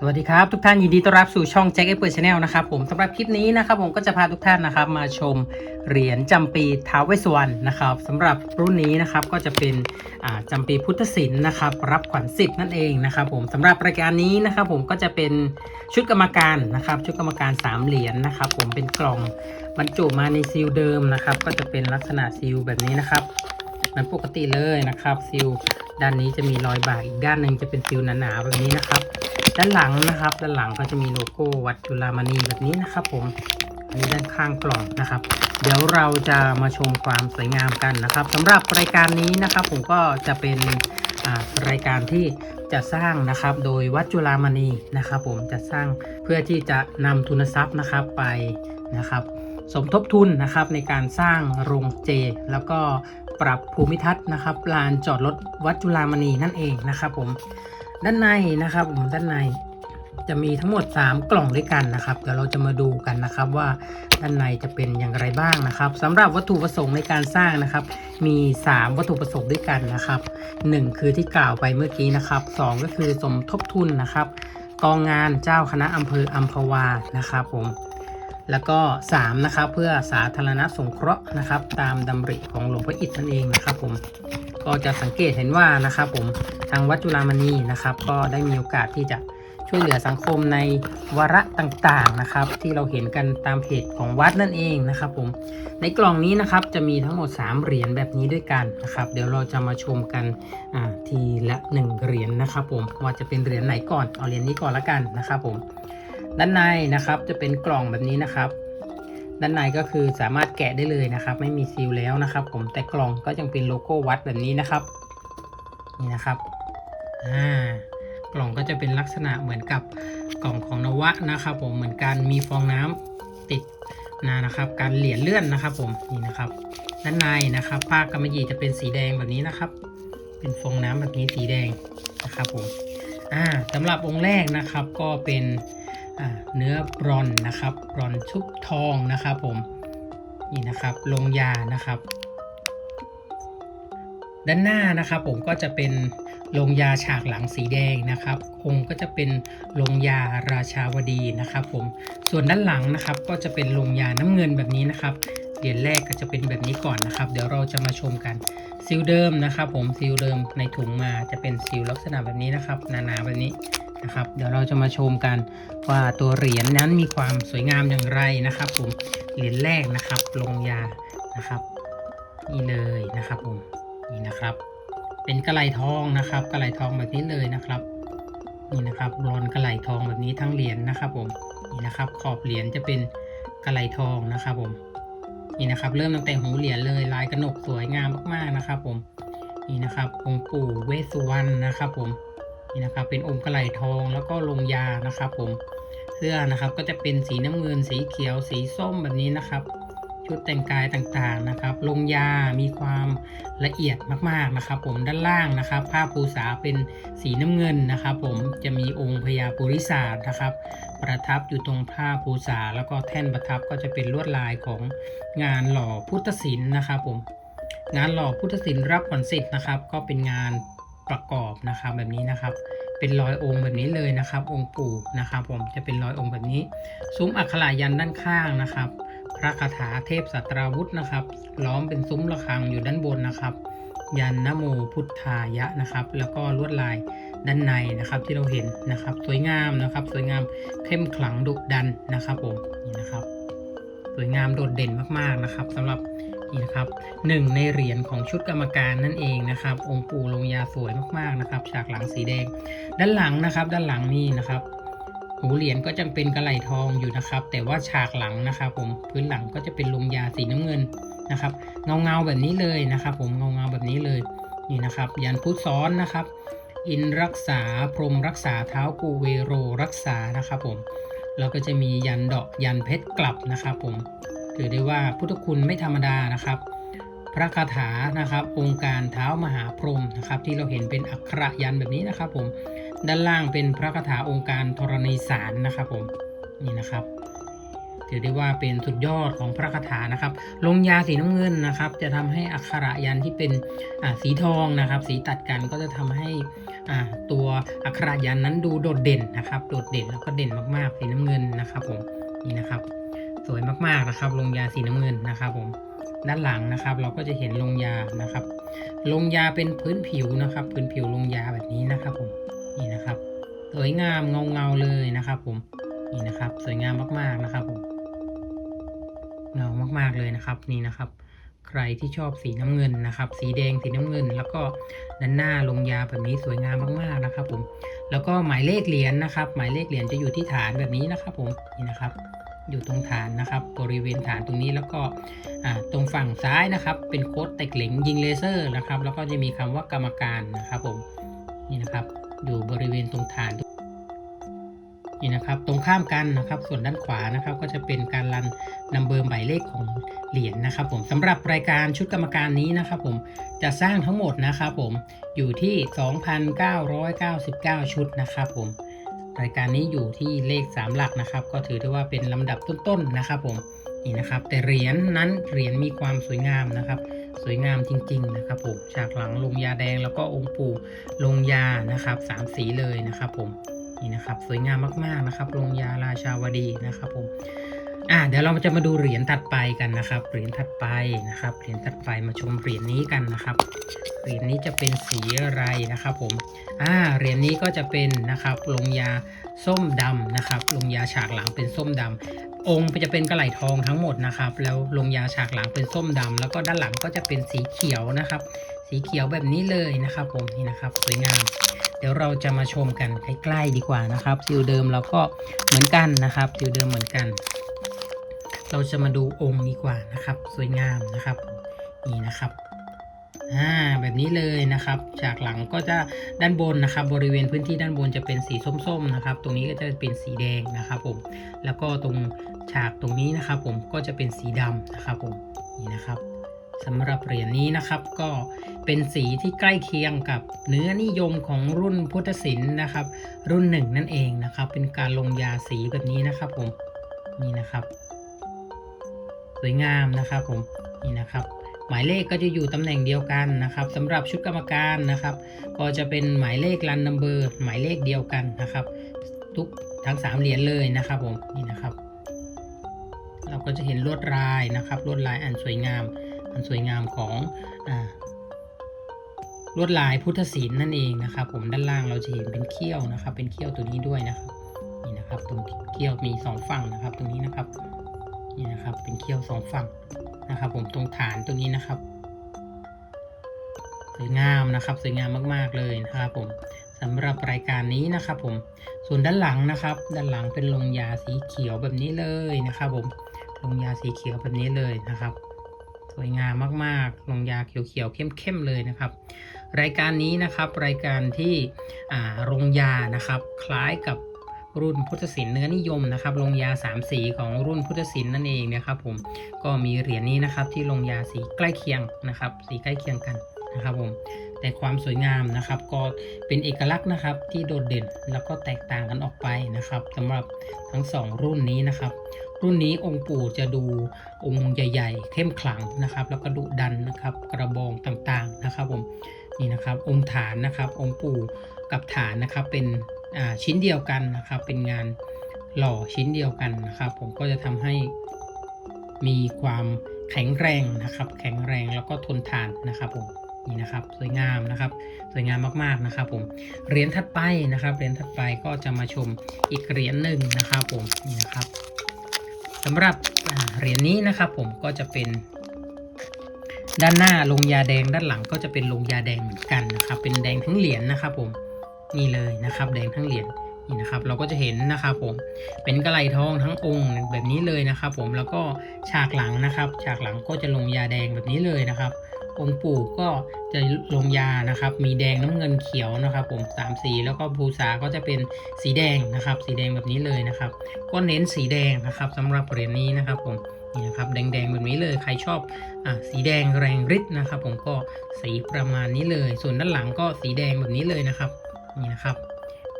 สวัสดีครับ ทุกท่านยินดีต้อนรับสู่ช่องแจ็คเอเปิลชาแนลนะครับผมสำหรับคลิปนี้นะครับผมก็จะพาทุกท่านนะครับมาชมเหรียญจำปีท้าวเวสวรรณนะครับสำหรับรุ่นนี้นะครับก็จะเป็นจำปีพุทธศิลป์นะครับรับขวัญสิบนั่นเองนะครับผมสำหรับรายการนี้นะครับผมก็จะเป็นชุดกรรมการนะครับชุดกรรมการ 3 เหรียญนะครับผมเป็นกล่องบรรจุมาในซีลเดิมนะครับก็จะเป็นลักษณะซีลแบบนี้นะครับเหมันปกติเลยนะครับซีลด้านนี้จะมีรอยบากอีกด้านหนึ่งจะเป็นซีลหนาๆแบบนี้นะครับ ด้านหลังนะครับ ด้านหลังก็จะมีโลโก้วัดจุฬามณีแบบนี้นะครับ ผมอันนี้ด้านข้างกล่องนะครับ เดี๋ยวเราจะมาชมความสวยงามกันนะครับสำหรับรายการนี้นะครับ ผมก็จะเป็นรายการที่จะสร้างนะครับโดยวัดจุฬามณีนะครับ ผมจะสร้างเพื่อที่จะนำทุนทรัพย์นะครับไปนะครับ สมทบทุนนะครับในการสร้างโรงเจ แล้วก็ปรับภูมิทัศน์นะครับลานจอดรถวัดจุฬามณีนั่นเองนะครับ ผม ด้านในนะครับผมด้านในจะมีทั้งหมด 3 กล่องด้วยกันนะครับเดี๋ยวเราจะมาดูกันนะครับว่าด้านในจะเป็นอย่างไรบ้างนะครับสำหรับวัตถุประสงค์ในการสร้างนะครับ มี 3 วัตถุประสงค์ด้วยกันนะครับ 1 คือที่กล่าวไปเมื่อกี้นะครับ 2 ก็คือสมทบทุนนะครับกองงานเจ้าคณะอำเภออัมพวานะครับผมแล้วก็ 3 นะครับ เพื่อสาธารณสงเคราะห์นะครับ ตามดำริของหลวงพ่ออิฐนั่นเองนะครับผม ก็จะสังเกตเห็นว่านะครับผมทางวัดจุฬามณีนะครับ ก็ได้มีโอกาสที่จะช่วยเหลือสังคมในวาระต่างๆนะครับ ที่เราเห็นกันตามเพจของวัดนั่นเองนะครับผมในกล่องนี้นะครับจะมีทั้งหมด 3 เหรียญแบบนี้ด้วยกันนะครับ เดี๋ยวเราจะมาชมกันทีละ1เหรียญนะครับผมว่าจะเป็นเหรียญไหนก่อนเอาเหรียญนี้ก่อนละกันนะครับผมด้านในนะครับจะเป็นกล่องแบบนี้นะครับ ด้านในก็คือสามารถแกะได้เลยนะครับ ไม่มีซีลแล้วนะครับ ผมแต่กล่องก็ยังเป็นโลโก้วัดแบบนี้นะครับนี่นะครับอ่ากล่องก็จะเป็นลักษณะเหมือนกับกล่องของนวะนะครับ ผมเหมือนกันมีฟองน้ำติดนานะครับ การเหรียญเลื่อนนะครับ ผมนี่นะครับ ด้านในนะครับผ้ากำมะหยี่จะเป็นสีแดงแบบนี้นะครับ เป็นฟองน้ำแบบนี้สีแดงนะครับผมอ่าสำหรับองค์แรกนะครับก็เป็น เนื้อบรอนนะครับบรอนชุบทองนะครับผมนี่นะครับลงยานะครับ ด้านหน้านะครับผมก็จะเป็นลงยาฉากหลังสีแดงนะครับ องค์ก็จะเป็นลงยาราชาวดีนะครับ ผมส่วนด้านหลังนะครับก็จะเป็นลงยาน้ำเงินแบบนี้นะครับเหรียญแรกก็จะเป็นแบบนี้ก่อนนะครับ เดี๋ยวเราจะมาชมกันซีลเดิมนะครับ ผมซีลเดิมในถุงมาจะเป็นซีลลักษณะแบบนี้นะครับหนาๆแบบนี้ นะครับ เดี๋ยวเราจะมาชมกันว่าตัวเหรียญนั้นมีความสวยงามอย่างไรนะครับ ผมเหรียญแรกนะครับ ลงยานะครับ นี่เลยนะครับผมนี่นะครับ เป็นกระไหลทองนะครับ กระไหลทองแบบนี้เลยนะครับ นี่นะครับบรอนกระไหลทองแบบนี้ทั้งเหรียญนะครับ ผมนี่นะครับ ขอบเหรียญจะเป็นกระไหลทองนะครับ ผมนี่นะครับ เริ่มตั้งแต่หูเหรียญเลยลายกระหนกสวยงามมากๆนะครับ ผมนี่นะครับองค์ปู่เวสสุวรรณนะครับ ผม นี่นะครับ เป็นองค์กระไหลทองแล้วก็ลงยานะครับ ผมเสื้อนะครับก็จะเป็นสีน้ำเงิน สีเขียว สีส้มแบบนี้นะครับ ชุดแต่งกายต่างๆนะครับ ลงยามีความละเอียดมากๆนะครับ ผมด้านล่างนะครับ ผ้าภูษาเป็นสีน้ำเงินนะครับ ผมจะมีองค์พญาปุริศาสนะครับ ประทับอยู่ตรงผ้าภูษาแล้วก็แท่นประทับก็จะเป็นลวดลายของงานหล่อพุทธศิลป์นะครับ ผมงานหล่อพุทธศิลป์รับขวัญสิทธิ์นะครับ ก็เป็นงาน ประกอบนะครับแบบนี้นะครับ เป็นรอยองค์แบบนี้เลยนะครับ องค์ปู่นะครับ ผมจะเป็นรอยองค์แบบนี้ ซุ้มอักขระยันด้านข้างนะครับพระคาถาเทพสัตราวุธนะครับ ล้อมเป็นซุ้มระฆังอยู่ด้านบนนะครับ ยันนโมพุทธายะนะครับ แล้วก็ลวดลายด้านในนะครับที่เราเห็นนะครับ สวยงามนะครับ สวยงามเข้มขลังดุดันนะครับผมนี่นะครับ สวยงามโดดเด่นมากๆนะครับสำหรับ นี่นะครับหนึ่งในเหรียญของชุดกรรมการนั่นเองนะครับ องค์ปู่ลงยาสวยมากๆนะครับ ฉากหลังสีแดง ด้านหลังนะครับ ด้านหลังนี่นะครับหูเหรียญก็จะเป็นกระไหลทองอยู่นะครับ แต่ว่าฉากหลังนะครับ ผมพื้นหลังก็จะเป็นลงยาสีน้ำเงินนะครับ เงาเงาๆแบบนี้เลยนะครับ ผมเงาเงาๆแบบนี้เลยนี่นะครับ ยันพุทธซ้อนนะครับ อินรักษาพรมรักษาเท้ากูเวโรรักษานะครับ ผมแล้วก็จะมียันดอกยันเพชรกลับนะครับ ผม ถือได้ว่าพุทธคุณไม่ธรรมดานะครับ พระคาถานะครับ องค์การเท้ามหาพรหมนะครับ ที่เราเห็นเป็นอักขระยันแบบนี้นะครับ ผมด้านล่างเป็นพระคาถาองค์การธรณีสารนะครับผมนี่นะครับถือได้ว่าเป็นสุดยอดของพระคาถานะครับ ลงยาสีน้ำเงินนะครับ จะทำให้อักขระยันที่เป็นสีทองนะครับ สีตัดกันก็จะทำให้ตัวอักขระยันนั้นดูโดดเด่นนะครับ โดดเด่นแล้วก็เด่นมากๆสีน้ำเงินนะครับผมนี่นะครับ สวยมากๆนะครับลงยาสีน้ำเงินนะครับผมด้านหลังนะครับ เราก็จะเห็นลงยานะครับ ลงยาเป็นพื้นผิวนะครับ พื้นผิวลงยาแบบนี้นะครับผมนี่นะครับ สวยงามเงาเงาเลยนะครับผมนี่นะครับ สวยงามมากๆนะครับผมเงามากๆเลยนะครับนี่นะครับ ใครที่ชอบสีน้ำเงินนะครับ สีแดงสีน้ำเงิน แล้วก็ด้านหน้าลงยาแบบนี้สวยงามมากๆนะครับ ผม แล้วก็หมายเลขเหรียญนะครับ หมายเลขเหรียญจะอยู่ที่ฐานแบบนี้นะครับ ผมนี่นะครับ อยู่ตรงฐานนะครับ บริเวณฐานตรงนี้แล้วก็ตรงฝั่งซ้ายนะครับ เป็นโค้ดแตกเหล็งยิงเลเซอร์นะครับ แล้วก็จะมีคำว่ากรรมการนะครับผมนี่นะครับ อยู่บริเวณตรงฐานนี่นะครับตรงข้ามกันนะครับ ส่วนด้านขวานะครับ ก็จะเป็นการรันนัมเบอร์หมายเลขของเหรียญนะครับ ผมสำหรับรายการชุดกรรมการนี้นะครับ ผมจะสร้างทั้งหมดนะครับ ผมอยู่ที่ 2,999 ชุดนะครับ ผม รายการนี้อยู่ที่เลข 3 หลักนะครับ ก็ถือได้ว่าเป็นลำดับต้นๆนะครับผมนี่นะครับ แต่เหรียญนั้นเหรียญมีความสวยงามนะครับ สวยงามจริง ๆ นะครับผมฉากหลังลงยาแดงแล้วก็องค์ปู่ลงยานะครับสามสีเลยนะครับผมนี่นะครับ สวยงามมากๆนะครับลงยาราชาวดีนะครับผม อ่าเดี๋ยวเราจะมาดูเหรียญถัดไปกันนะครับ เหรียญถัดไปนะครับ เหรียญถัดไปมาชมเหรียญนี้กันนะครับ เหรียญนี้จะเป็นสีอะไรนะครับผม อ่า เหรียญนี้ก็จะเป็นนะครับลงยาส้มดำนะครับ ลงยาฉากหลังเป็นส้มดำองค์จะเป็นกระไหลทองทั้งหมดนะครับ แล้วลงยาฉากหลังเป็นส้มดำแล้วก็ด้านหลังก็จะเป็นสีเขียวนะครับ สีเขียวแบบนี้เลยนะครับผมนี่นะครับสวยงามเดี๋ยวเราจะมาชมกันใกล้ๆดีกว่านะครับซิลเดิมเราก็เหมือนกันนะครับซิลเดิมเหมือนกัน เราจะมาดูองค์ดีกว่านะครับ สวยงามนะครับ นี่นะครับอ่าแบบนี้เลยนะครับ จากหลังก็จะด้านบนนะครับ บริเวณพื้นที่ด้านบนจะเป็นสีส้มๆนะครับ ตรงนี้ก็จะเป็นสีแดงนะครับผมแล้วก็ตรงฉากตรงนี้นะครับผมก็จะเป็นสีดำนะครับผมนี่นะครับสำหรับเหรียญนี้นะครับก็เป็นสีที่ใกล้เคียงกับเนื้อนิยมของรุ่นพุทธศิลป์นะครับ รุ่นหนึ่งนั่นเองนะครับ เป็นการลงยาสีแบบนี้นะครับผมนี่นะครับ สวยงามนะครับผมนี่นะครับ หมายเลขก็จะอยู่ตำแหน่งเดียวกันนะครับสำหรับชุดกรรมการนะครับ ก็จะเป็นหมายเลขรันนัมเบอร์หมายเลขเดียวกันนะครับ ทุกทั้ง 3 เหรียญเลยนะครับผมนี่นะครับ เราก็จะเห็นลวดลายนะครับลวดลายอันสวยงาม อันสวยงามของอลวดลายพุทธศิลป์นั่นเองนะครับ ผมด้านล่างเราจะเห็นเป็นเขี้ยวนะครับ เป็นเขี้ยวตัวนี้ด้วยนะครับนี่นะครับ ตรงเขี้ยวมีสองฝั่งนะครับ ตรงนี้นะครับ นี่นะครับ เป็นเขี้ยวสองฝั่งนะครับ ผมตรงฐานตรงนี้นะครับสวยงามนะครับสวยงามมากๆเลยนะครับผมสำหรับรายการนี้นะครับผมส่วนด้านหลังนะครับ ด้านหลังเป็นลงยาสีเขียวแบบนี้เลยนะครับ ผมลงยาสีเขียวแบบนี้เลยนะครับ สวยงามมากๆ ลงยาเขียวๆเข้มๆเลยนะครับ รายการนี้นะครับ รายการที่ลงยานะครับ คล้ายกับ รุ่นพุทธศิลป์เนื้อนิยมนะครับลงยาสามสีของรุ่นพุทธศิลป์นั่นเองนะครับผมก็มีเหรียญนี้นะครับที่ลงยาสีใกล้เคียงนะครับ สีใกล้เคียงกันนะครับผมแต่ความสวยงามนะครับก็เป็นเอกลักษณ์นะครับที่โดดเด่นแล้วก็แตกต่างกันออกไปนะครับสำหรับทั้งสองรุ่นนี้นะครับ รุ่นนี้องค์ปู่จะดูองค์ใหญ่ ๆ เข้มขลังนะครับ แล้วก็ดุดันนะครับกระบองต่างๆนะครับผมนี่นะครับองค์ฐานนะครับองค์ปู่กับฐานนะครับเป็น ชิ้นเดียวกันนะครับ เป็นงานหล่อชิ้นเดียวกันนะครับ ผมก็จะทำให้มีความแข็งแรงนะครับ แข็งแรงแล้วก็ทนทานนะครับผมนี่นะครับสวยงามนะครับ สวยงามมากๆนะครับ ผมเหรียญถัดไปนะครับเหรียญถัดไปก็จะมาชมอีกเหรียญหนึ่งนะครับ ผมนี่นะครับสำหรับเหรียญนี้นะครับ ผมก็จะเป็น ด้านหน้าลงยาแดงด้านหลังก็จะเป็นลงยาแดงเหมือนกันนะครับ เป็นแดงทั้งเหรียญนะครับ ผม นี่เลยนะครับแดงทั้งเหรียญนี่นะครับเราก็จะเห็นนะครับผมเป็นกระไหลทองทั้งองค์แบบนี้เลยนะครับ ผมแล้วก็ฉากหลังนะครับ ฉากหลังก็จะลงยาแดงแบบนี้เลยนะครับ องค์ปู่ก็จะลงยานะครับ มีแดงน้ำเงินเขียวนะครับ ผมสามสีแล้วก็ภูษาก็จะเป็นสีแดงนะครับ สีแดงแบบนี้เลยนะครับ ก็เน้นสีแดงนะครับสำหรับเหรียญนี้นะครับ ผมนี่นะครับแดงๆแบบนี้เลยใครชอบอสีแดงแรงฤทธิ์นะครับ ผมก็สีประมาณนี้เลย ส่วนด้านหลังก็สีแดงแบบนี้เลยนะครับ นี่นะครับ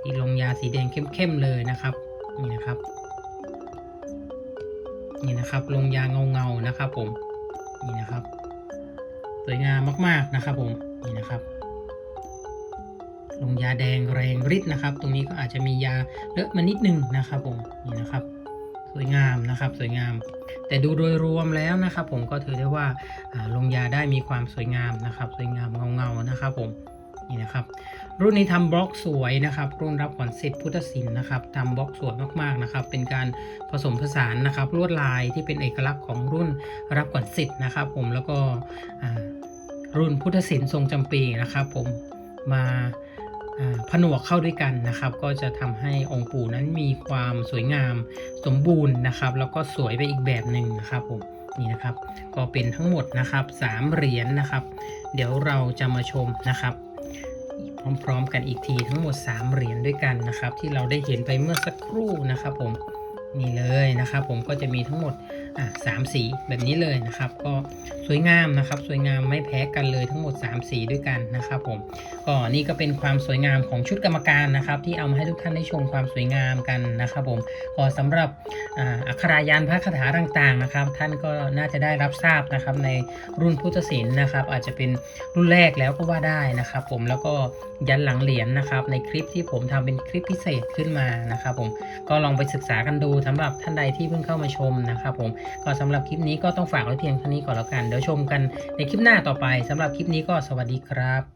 ที่ลงยาสีแดงเข้มๆเลยนะครับนี่นะครับนี่นะครับลงยาเงาๆนะครับ ผมนี่นะครับ สวยงามมากๆนะครับ ผมนี่นะครับ ลงยาแดงแรงฤทธิ์นะครับ ตรงนี้ก็อาจจะมียาเลอะมานิดนึงนะครับ ผมนี่นะครับ สวยงามนะครับ สวยงาม แต่ดูโดยรวมแล้วนะครับ ผมก็ถือได้ว่าลงยาได้มีความสวยงามนะครับ สวยงามเงาๆนะครับ ผม นี่นะครับ รุ่นนี้ทำบล็อกสวยนะครับ รุ่นรับขวัญสิทธิ์พุทธศิลป์นะครับทำบล็อกสวยมากๆนะครับ เป็นการผสมผสานนะครับลวดลายที่เป็นเอกลักษณ์ของรุ่นรับขวัญสิทธิ์นะครับ ผมแล้วก็รุ่นพุทธศิลป์ทรงจำปีนะครับ ผมมาผนวกเข้าด้วยกันนะครับ ก็จะทำให้องค์ปู่นั้นมีความสวยงามสมบูรณ์นะครับ แล้วก็สวยไปอีกแบบหนึ่งนะครับผมนี่นะครับ ก็เป็นทั้งหมดนะครับสามเหรียญนะครับ เดี๋ยวเราจะมาชมนะครับ พร้อมๆกันอีกทีทั้งหมด 3 เหรียญด้วยกันนะครับ ที่เราได้เห็นไปเมื่อสักครู่นะครับผมนี่เลยนะครับผมก็จะมีทั้งหมดอะสามสีแบบนี้เลยนะครับ ก็ สวยงามนะครับ สวยงามไม่แพ้กันเลยทั้งหมด 3 สีด้วยกันนะครับผมก็นี่ก็เป็นความสวยงามของชุดกรรมการนะครับ ที่เอามาให้ทุกท่านได้ชมความสวยงามกันนะครับผมก็สำหรับอ่าอักขรายานพระคาถาต่างๆนะครับ ท่านก็น่าจะได้รับทราบนะครับในรุ่นพุทธศิลป์นะครับ อาจจะเป็นรุ่นแรกแล้วก็ว่าได้นะครับ ผมแล้วก็ยันหลังเหรียญนะครับ ในคลิปที่ผมทำเป็นคลิปพิเศษขึ้นมานะครับ ผมก็ลองไปศึกษากันดูสำหรับท่านใดที่เพิ่งเข้ามาชมนะครับ ผมก็สำหรับคลิปนี้ก็ต้องฝากไว้เพียงเท่านี้ก่อนแล้วกันเดี๋ยวชมกันในคลิปหน้าต่อไปสำหรับคลิปนี้ก็สวัสดีครับ